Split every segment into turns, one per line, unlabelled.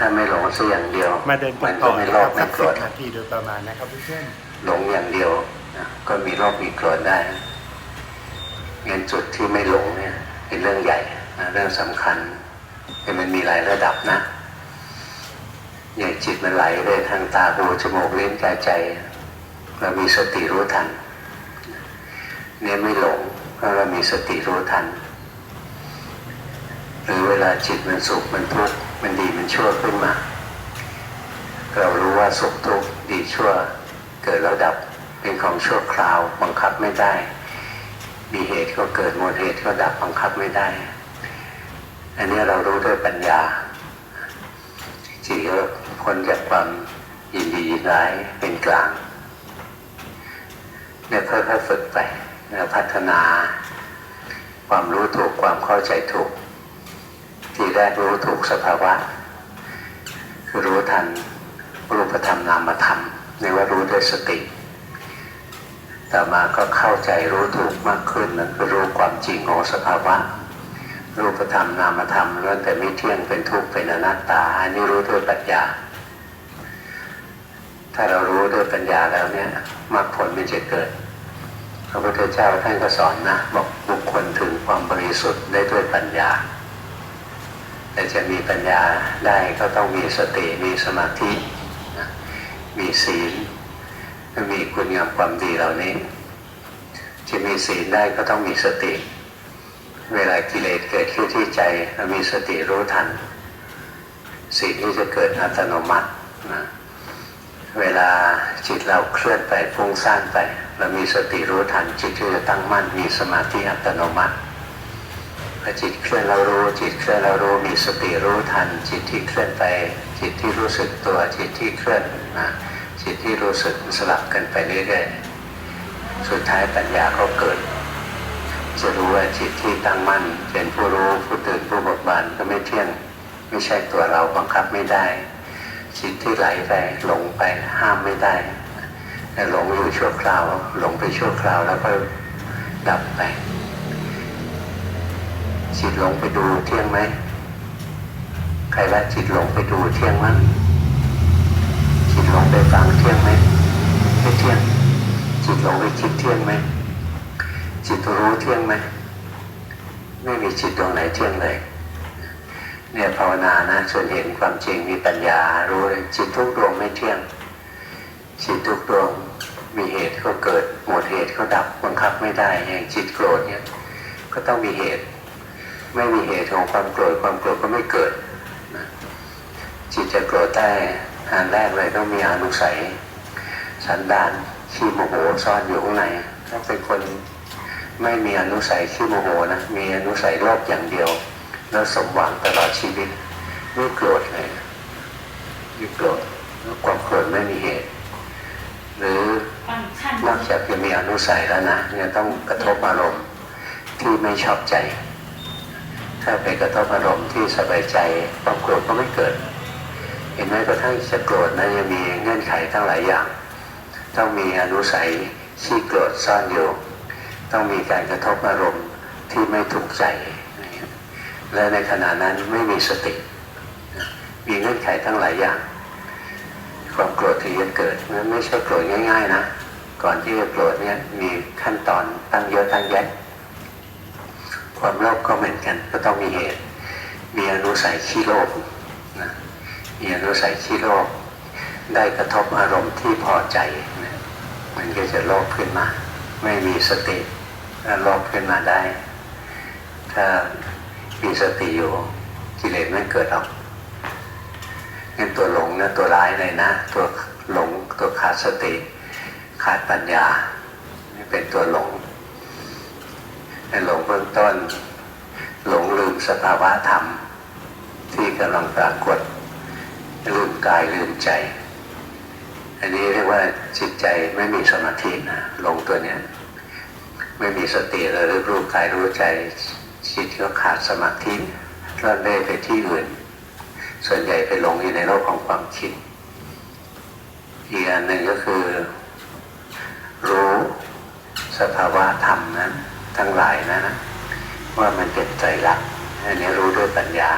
ถ้าไม่หลงสักอย่างเดียว
มาเดินกั
มันน
ต่
ก็
อ
ไม่
นะ
โล
ครั
ภ
บ
ไม่
สัก
โกรธ
สิบนาทีโดยประมาณนะครับเพื่อน
หลงอย่างเดียวนะก็มีโลภมีโกรธได้งั้นจุดที่ไม่หลงเนี่ยเป็นเรื่องใหญ่นะเรื่องสำคัญแต่มันมีหลายระดับนะอย่างจิตมันไหลไปทางตาหูจมูกลิ้นกายใจเรามีสติรู้ทันเนี่ยไม่หลงเพราะเรามีสติรู้ทันหรือเวลาจิตมันสุขมันทุกข์ มันดีมันชั่วขึ้นมา เรารู้ว่าสุขทุกข์ดีชั่วเกิดแล้วดับเป็นของชั่วคราว บังคับไม่ได้ มีเหตุก็เกิดหมดเหตุก็ดับบังคับไม่ได้ อันนี้เรารู้ด้วยปัญญาจิตก็พ้นจากความยินดียินร้ายเป็นกลางเนี่ยค่อยๆฝึกไปแล้วพัฒนา ความรู้ถูกความเข้าใจถูก ที่แรกรู้ถูกสภาวะ คือรู้ทันรูปธรรมนามธรรมในว่ารู้ด้วยสติ ต่อมาก็เข้าใจรู้ถูกมากขึ้นนั่นคือรู้ความจริงของสภาวะ รูปธรรมนามธรรมล้วนแต่ไม่เที่ยงเป็นทุกข์เป็นอนัตตาอันนี้รู้ด้วยปัญญา ถ้าเรารู้ด้วยปัญญาแล้วเนี่ยมรรคผลมันจะเกิดพระพุทธเจ้าท่านก็สอนนะบอกบุคคลถึงความบริสุทธิ์ได้ด้วยปัญญา แต่จะมีปัญญาได้ก็ต้องมีสติมีสมาธินะมีศีลมีคุณงามความดีเหล่านี้ จะมีศีลได้ก็ต้องมีสติ เวลากิเลสเกิดขึ้นที่ใจเรามีสติรู้ทันศีลที่จะเกิดอัตโนมัตินะเวลาจิตเราเคลื่อนไปฟุ้งซ่านไป เรามีสติรู้ทันจิตที่จะตั้งมั่นมีสมาธิอัตโนมัติ พอจิตเคลื่อนเรารู้ จิตเคลื่อนเรารู้มีสติรู้ทัน จิตที่เคลื่อนไป จิตที่รู้สึกตัว จิตที่เคลื่อนนะจิตที่รู้สึกสลับกันไปเรื่อยๆสุดท้ายปัญญาก็เกิด จะรู้ว่าจิตที่ตั้งมั่น เป็นผู้รู้ผู้ตื่นผู้เบิกบานก็ไม่เที่ยงไม่ใช่ตัวเราบังคับไม่ได้ จิตที่ไหลไปหลงไปห้ามไม่ได้หลงอยู่ชั่วคราว หลงไปชั่วคราวแล้วก็ดับไป จิตหลงไปดูเที่ยงไหมใครว่าจิตหลงไปดูเที่ยงมั้งจิตหลงไปฟังเที่ยงไหมไม่เที่ยง จิตหลงไปคิดเที่ยงไหมจิตรู้เที่ยงไหมไม่มีจิตดวงไหนเที่ยงเลยเนี่ยภาวนานะจนเห็นความจริงมีปัญญารู้เลยจิตทุกดวงไม่เที่ยง จิตทุกดวงมีเหตุก็เกิดหมดเหตุก็ดับบังคับไม่ได้อย่างจิตโกรธเนี่ยก็ต้องมีเหตุ ไม่มีเหตุของความโกรธความโกรธก็ไม่เกิดนะจิตจะโกรธได้อันแรกเลยต้องมีอนุสัย สันดานขี้โมโหซ่อนอยู่ข้างในถ้าเป็นคนไม่มีอนุสัยขี้โมโหนะมีอนุสัยโลภอย่างเดียว แล้วสมหวังตลอดชีวิตไม่โกรธเลยไม่โกรธแล้วความโกรธไม่มีเหตุ หรือ
ฟังขั้น
นอกจากจะมีอนุสัยแล้วนะยังต้องกระทบอารมณ์ที่ไม่ชอบใจ ถ้าไปกระทบอารมณ์ที่สบายใจความโกรธก็ไม่เกิด เห็นไหมกระทั่งจะโกรธนะยังมีเงื่อนไขทั้งหลายอย่าง ต้องมีอนุสัยที่โกรธซ่อนอยู่ ต้องมีการกระทบอารมณ์ที่ไม่ถูกใจ และในขณะนั้นไม่มีสติ มีเงื่อนไขทั้งหลายอย่าง ความโกรธถึงจะเกิดนั้นไม่ใช่โกรธง่าย ๆ นะ ก่อนที่จะโกรธเนี่ยมีขั้นตอนตั้งเยอะตั้งแยะ ความโลภก็เหมือนกัน ก็ต้องมีเหตุ มีอนุสัยขี้โลภนะมีอนุสัยขี้โลภได้กระทบอารมณ์ที่พอใจนะมันก็จะโลภขึ้นมา ไม่มีสติโลภขึ้นมาได้ ถ้ามีสติอยู่กิเลสไม่เกิดหรอกงั้นตัวหลงนะตัวร้ายเลยนะ ตัวหลงตัวขาดสติ ขาดปัญญาเป็นตัวหลง หลงเบื้องต้น หลงลืมสภาวะธรรม ที่กำลังปรากฏลืมกายลืมใจ อันนี้เรียกว่าจิตใจไม่มีสมาธินะหลงตัวเนี้ยไม่มีสติระลึกรู้กายรู้ใจ จิตก็ขาดสมาธิร่อนเร่ไปที่อื่น ส่วนใหญ่ไปหลงอยู่ในโลกของความคิด อีกอันหนึ่งก็คือ รู้สภาวะธรรมนั้น ทั้งหลายนะนะว่ามันเป็นใจรักอันนี้รู้ด้วยปัญญา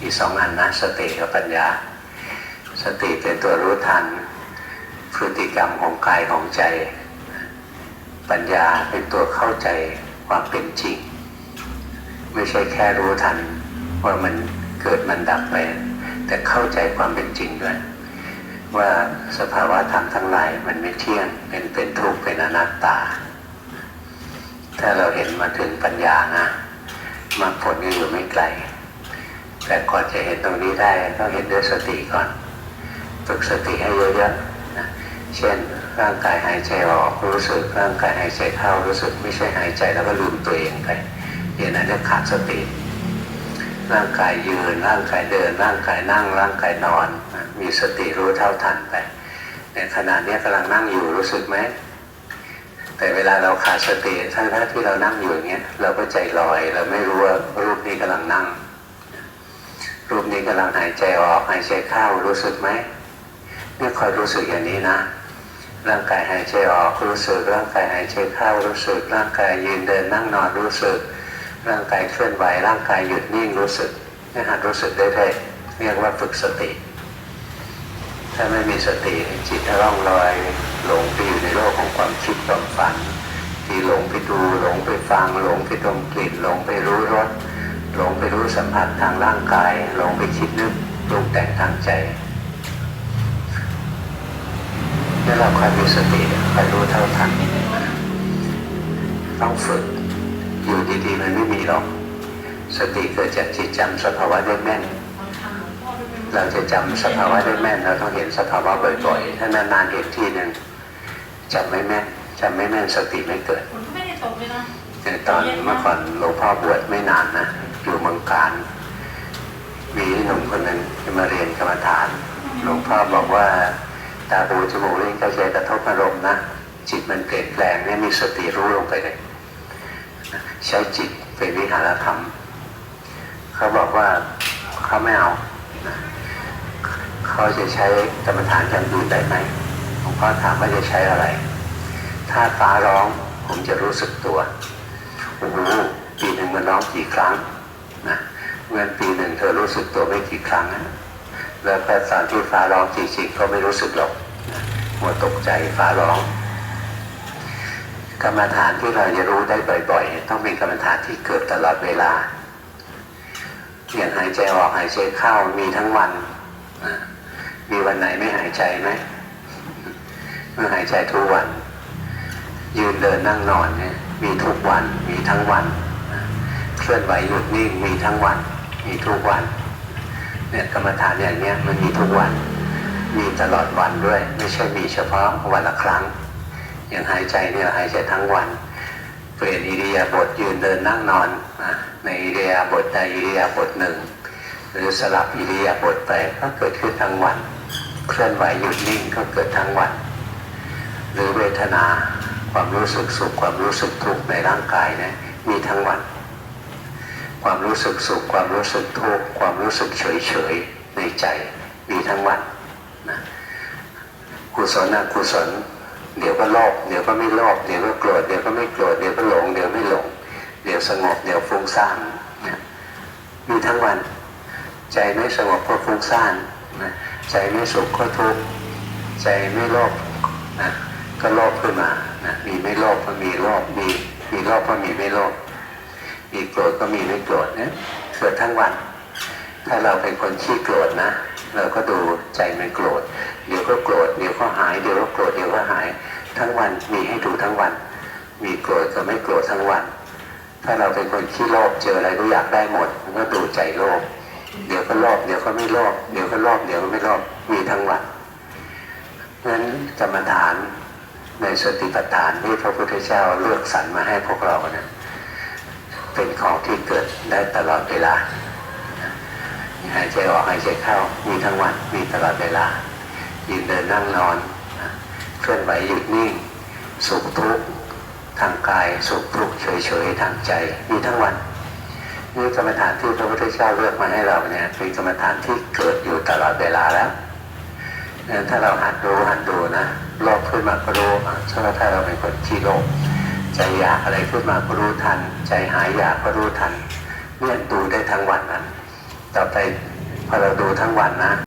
อีกสองอันนะสติกับปัญญา สติเป็นตัวรู้ทันพฤติกรรมของกายของใจ ปัญญาเป็นตัวเข้าใจความเป็นจริง ไม่ใช่แค่รู้ทันว่ามันเกิดมันดับไป แต่เข้าใจความเป็นจริงด้วยว่าสภาวะธรรมทั้งหลายมันไม่เที่ยงเป็นเป็นทุกข์เป็นอนัตตา ถ้าเราเห็นมาถึงปัญญานะมรรคผลก็อยู่ไม่ไกล แต่ก่อนจะเห็นตรงนี้ได้ต้องเห็นด้วยสติก่อนฝึกสติให้เยอะๆนะเช่นร่างกายหายใจออกรู้สึกร่างกายหายใจเข้ารู้สึกไม่ใช่หายใจแล้วก็ลืมตัวเองไปอย่างนั้นจะขาดสติ ร่างกายยืนร่างกายเดิน ร่างกายนั่ง ร่างกายนอน มีสติรู้เท่าทันไปในขณะนี้กำลังนั่งอยู่รู้สึกไหม แต่เวลาเราขาดสติทั้งๆที่เรานั่งอยู่อย่างเงี้ยเราก็ใจลอย เราไม่รู้ว่ารูปนี้กำลังนั่ง รูปนี้กำลังหายใจออกหายใจเข้ารู้สึกไหมเนี่ยคอยรู้สึกอย่างนี้นะ ร่างกายหายใจออกรู้สึก ร่างกายหายใจเข้ารู้สึก ร่างกายยืนเดินนั่งนอนรู้สึก ร่างกายเคลื่อนไหวร่างกายหยุดนิ่งรู้สึกเนี่ยหัดรู้สึกได้เลยเรียกว่าฝึกสติ ถ้าไม่มีสติจิตจะร่องลอยหลงไปอยู่ในโลกของความคิดความฝัน ที่หลงไปดูหลงไปฟังหลงไปดมกลิ่นหลงไปรู้รสหลงไปรู้สัมผัสทางร่างกายหลงไปคิดนึกปรุงแต่งทางใจนี่เราคอยมีสติคอยรู้เท่าทันต้องฝึกอยู่ดีๆมันไม่มีหรอก สติเกิดจากจิตจำสภาวะได้แม่น เราจะจำสภาวะได้แม่นเราต้องเห็นสภาวะบ่อยๆ ถ้านานๆเห็นทีหนึ่งจำไม่แม่นจำไม่แม่นสติไม่เกิด
ไม่ได้ตกเลยนะ
แต่ตอนเมื่อก่อนหลวงพ่อบวชไม่นานนะอยู่เมืองการมีหนุ่มคนหนึ่งมาเรียนกรรมฐานหลวงพ่อบอกว่าตาหูจมูกลิ้นกายใจกระทบอารมณ์นะจิตมันเปลี่ยนแปลงเนี่ยมีสติรู้ลงไปเลยใช้จิตเป็นวิหารธรรม เขาบอกว่าเขาไม่เอานะ เขาจะใช้กรรมฐานอย่างอื่นได้ไหมหลวงพ่อถามว่าจะใช้อะไร ถ้าฟ้าร้องผมจะรู้สึกตัวโอ้โหปีหนึ่งมันร้องกี่ครั้งนะเงินปีหนึ่งเธอรู้สึกตัวไม่กี่ครั้งนะแล้วก็ตอนที่ฟ้าร้องจริงๆก็ไม่รู้สึกหรอกนะมัวตกใจฟ้าร้อง กรรมฐานที่เราจะรู้ได้บ่อยๆ ต้องเป็นกรรมฐานที่เกิดตลอดเวลาอย่างหายใจออกหายใจเข้ามีทั้งวัน มีวันไหนไม่หายใจไหมเมื่อหายใจทุกวัน ยืนเดินนั่งนอนเนี่ยมีทุกวันมีทั้งวัน เคลื่อนไหวหยุดนิ่งมีทั้งวัน มีทุกวันเนี่ยกรรมฐานอย่างเนี้ยมันมีทุกวัน มีตลอดวันด้วย ไม่ใช่มีเฉพาะวันละครั้ง อย่างหายใจเนี่ยหายใจทั้งวันเปลี่ยนอิริยาบถยืนเดินนั่งนอนในอิริยาบถใดอิริยาบถหนึ่ง หรือสลับอิริยาบถไปก็เกิดขึ้นทั้งวัน เคลื่อนไหวหยุดนิ่งก็เกิดทั้งวัน หรือเวทนาความรู้สึกสุขความรู้สึกทุกข์ในร่างกายนี่ยมีทั้งวัน ความรู้สึกสุขความรู้สึกทุกข์ความรู้สึกเฉยเฉยในใจมีทั้งวันนะกุศลอกุศลเดี๋ยวก็โลภเดี๋ยวก็ไม่โลภเดี๋ยวก็โกรธเดี๋ยวก็ไม่โกรธเดี๋ยวก็หลงเดี๋ยวไม่หลง เดี๋ยวสงบเดี๋ยวฟุ้งซ่านนะมีทั้งวัน ใจไม่สงบก็ฟุ้งซ่านนะใจไม่สุขก็ทุกข์ใจไม่โลภนะก็โลภขึ้นมานะมีไม่โลภก็มีโลภมีมีโลภก็มีไม่โลภมีโกรธก็มีไม่โกรธเนี่ยเกิดทั้งวัน ถ้าเราเป็นคนขี้โกรธนะ เราก็ดูใจมันโกรธเดี๋ยวก็โกรธเดี๋ยวก็หายเดี๋ยวก็โกรธเดี๋ยวก็หาย ทั้งวันมีให้ดูทั้งวัน มีโกรธกับไม่โกรธทั้งวัน ถ้าเราเป็นคนขี้โลภเจออะไรก็อยากได้หมดมันก็ดูใจโลภ เดี๋ยวก็โลภเดี๋ยวก็ไม่โลภเดี๋ยวก็โลภเดี๋ยวก็ไม่โลภมีทั้งวันนั้นกรรมฐานในสติปัฏฐานที่พระพุทธเจ้าเลือกสรรมาให้พวกเราเนี่ยเป็นของที่เกิดได้ตลอดเวลาหายใจออกหายใจเข้ามีทั้งวันมีตลอดเวลายืนเดินนั่งนอนเคลื่อนไหวหยุดนิ่งสุขทุกข์ทางกายสุขทุกข์เฉยๆทางใจมีทั้งวัน นี่กรรมฐานที่พระพุทธเจ้าเลือกมาให้เราเนี่ยเป็นกรรมฐานที่เกิดอยู่ตลอดเวลาแล้วงั้นถ้าเราหัดรู้หัดดูนะโลภขึ้นมาก็รู้อะถ้าเราเป็นคนขี้โลภใจอยากอะไรขึ้นมาก็รู้ทัน ใจหายอยากก็รู้ทันเนี่ยดูได้ทั้งวันนั้นต่อไปพอเราดูทั้งวันนะ